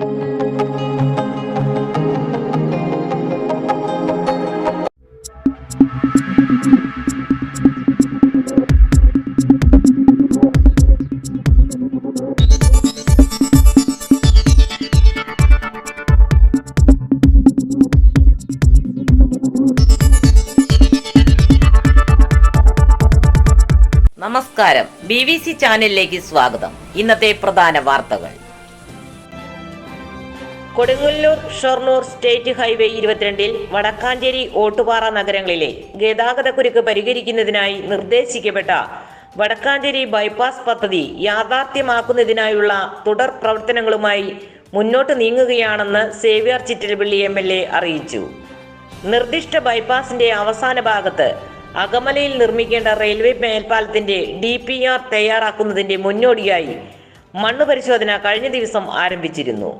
നമസ്കാരം. B V C ചാനലിലേക്ക് സ്വാഗതം. ഇന്നത്തെ പ്രധാന വാർത്തകൾ. കൊടുങ്ങല്ലൂർ ഷൊർണൂർ സ്റ്റേറ്റ് ഹൈവേ ഇരുപത്തിരണ്ടിൽ വടക്കാഞ്ചേരി ഓട്ടുപാറ നഗരങ്ങളിലെ ഗതാഗതക്കുരുക്ക് പരിഹരിക്കുന്നതിനായി നിർദ്ദേശിക്കപ്പെട്ട വടക്കാഞ്ചേരി ബൈപ്പാസ് പദ്ധതി യാഥാർത്ഥ്യമാക്കുന്നതിനായുള്ള തുടർ പ്രവർത്തനങ്ങളുമായി മുന്നോട്ട് നീങ്ങുകയാണെന്ന് Xavier Chittilappilly M L A അറിയിച്ചു. നിർദ്ദിഷ്ട ബൈപ്പാസിന്റെ അവസാന ഭാഗത്ത് അകമലയിൽ നിർമ്മിക്കേണ്ട റെയിൽവേ മേൽപ്പാലത്തിന്റെ ഡി പി ആർ തയ്യാറാക്കുന്നതിന്റെ മുന്നോടിയായി മണ്ണ് പരിശോധന കഴിഞ്ഞ ദിവസം ആരംഭിച്ചിരുന്നു.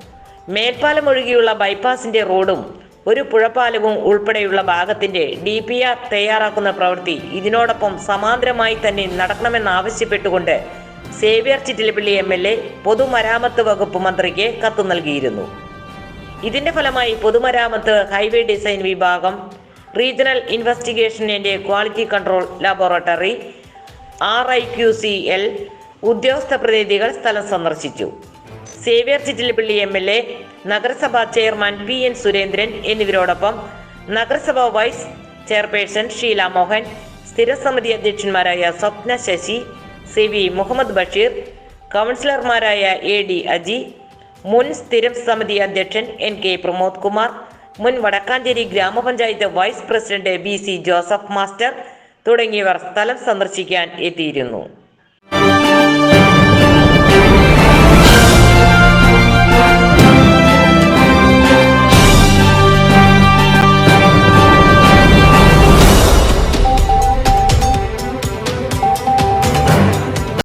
മേൽപ്പാലം ഒഴികെയുള്ള ബൈപ്പാസിന്റെ റോഡും ഒരു പുഴപ്പാലവും ഉൾപ്പെടെയുള്ള ഭാഗത്തിന്റെ ഡി പി ആർ തയ്യാറാക്കുന്ന പ്രവൃത്തി ഇതിനോടൊപ്പം സമാന്തരമായി തന്നെ നടക്കണമെന്നാവശ്യപ്പെട്ടുകൊണ്ട് Xavier Chittilappilly M L A പൊതുമരാമത്ത് വകുപ്പ് മന്ത്രിക്ക് കത്ത് നൽകിയിരുന്നു. ഇതിന്റെ ഫലമായി പൊതുമരാമത്ത് ഹൈവേ ഡിസൈൻ വിഭാഗം regional investigation quality control laboratory R I Q C L ഉദ്യോഗസ്ഥ പ്രതിനിധികൾ സ്ഥലം സന്ദർശിച്ചു. Xavier Chittilappilly M L A നഗരസഭാ ചെയർമാൻ പി എൻ സുരേന്ദ്രൻ എന്നിവരോടൊപ്പം നഗരസഭാ വൈസ് ചെയർപേഴ്സൺ ഷീല മോഹൻ സ്ഥിരസമിതി അധ്യക്ഷന്മാരായ സ്വപ്ന ശശി സി വി മുഹമ്മദ് ബഷീർ കൗൺസിലർമാരായ എ ഡി അജി മുൻ സ്ഥിരം സമിതി അധ്യക്ഷൻ എൻ കെ പ്രമോദ് കുമാർ മുൻ വടക്കാഞ്ചേരി ഗ്രാമപഞ്ചായത്ത് vice president B C Joseph master തുടങ്ങിയവർ സ്ഥലം സന്ദർശിക്കാൻ എത്തിയിരുന്നു.